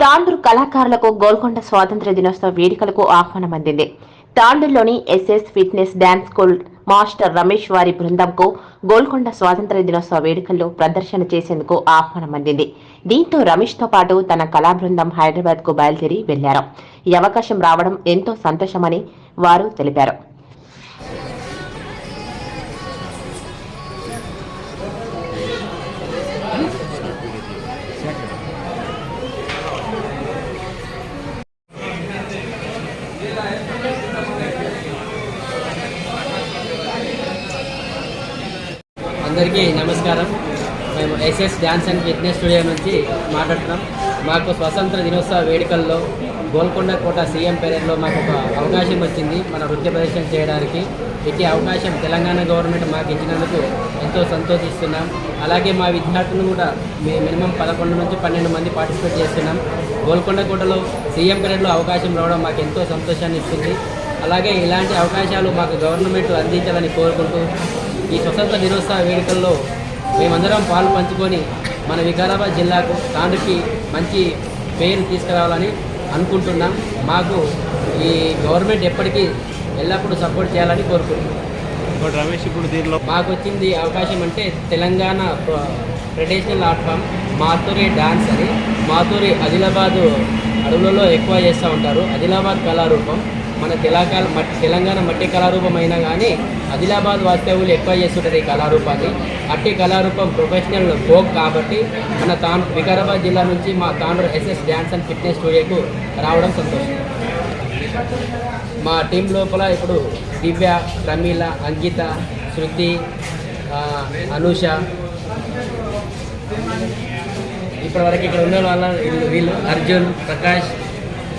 తాండూరు కళాకారులకు గోల్కొండ స్వాతంత్ర దినోత్సవ వేడుకలకు ఆహ్వానం అందింది. తాండూరులోని SS fitness dance school master Ramesh వారి బృందంకు గోల్కొండ స్వాతంత్ర దినోత్సవ వేడుకల్లో ప్రదర్శన చేసేందుకు ఆహ్వానం అందింది. దీంతో రమేష్తో పాటు తన కళా బృందం హైదరాబాద్కు బయలుదేరి వెళ్ళారు. ఈ అవకాశం రావడం ఎంతో సంతోషమని వారు తెలిపారు. అందరికీ నమస్కారం. మేము SS dance and fitness studio నుంచి మాట్లాడుతున్నాం. మాకు స్వతంత్ర దినోత్సవ వేడుకల్లో గోల్కొండ కోట సీఎం పేరెడ్లో మాకు ఒక అవకాశం వచ్చింది. మన నృత్య ప్రదర్శన చేయడానికి ఇట్టి అవకాశం తెలంగాణ గవర్నమెంట్ మాకు ఇచ్చినందుకు ఎంతో సంతోషిస్తున్నాం. అలాగే మా విద్యార్థులు కూడా మే మినిమం పదకొండు నుంచి పన్నెండు మంది పార్టిసిపేట్ చేస్తున్నాం. గోల్కొండ కోటలో సీఎం పేరెడ్లో అవకాశం రావడం మాకు ఎంతో సంతోషాన్ని ఇస్తుంది. అలాగే ఇలాంటి అవకాశాలు మాకు గవర్నమెంట్ అందించాలని కోరుకుంటూ ఈ స్వతంత్ర దినోత్సవ వేడుకల్లో మేమందరం పాలు పంచుకొని మన వికారాబాద్ జిల్లాకు తాండ్రుకి మంచి పేరు తీసుకురావాలని అనుకుంటున్నాం. మాకు ఈ గవర్నమెంట్ ఎప్పటికీ ఎల్లప్పుడూ సపోర్ట్ చేయాలని కోరుకుంటున్నాం. రమేష్ ఇప్పుడు దీనిలో మాకు వచ్చింది అవకాశం అంటే Telangana traditional art form Mathuri dance అని. మాతూరి ఆదిలాబాద్ అడవులలో ఎక్కువ చేస్తూ ఉంటారు. ఆదిలాబాద్ కళారూపం. మన తెలంగాణ మట్టి తెలంగాణ మట్టి కళారూపం అయినా కానీ ఆదిలాబాద్ వాస్తవులు ఎక్కువ చేస్తుంటారు ఈ కళారూపాన్ని. అట్టి కళారూపం ప్రొఫెషనల్ ఫోక్ కాబట్టి మన తాను వికారాబాద్ జిల్లా నుంచి మా Tandur SS dance and fitness స్టూడియోకు రావడం సంతోషం. మా టీం లోపల ఇప్పుడు దివ్య ప్రమీల అంకిత శృతి అనూష. ఇప్పటివరకు ఇక్కడ ఉన్న వాళ్ళ వీళ్ళు- అర్జున్ ప్రకాష్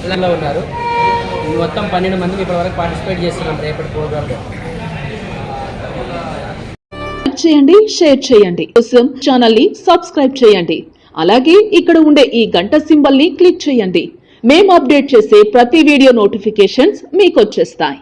ఇలా ఉన్నారు. మొత్తం పన్నెండు మంది ఇప్పటివరకు పార్టిసిపేట్ చేస్తున్నాం రేపటి ప్రోగ్రాంలో చేయండి షేర్ చేయండి. కోసం ఛానల్ని సబ్స్క్రైబ్ చేయండి. అలాగే ఇక్కడ ఉండే ఈ గంట సింబల్ని క్లిక్ చేయండి. మేము అప్డేట్ చేసే ప్రతి వీడియో నోటిఫికేషన్స్ మీకు వచ్చేస్తాయి.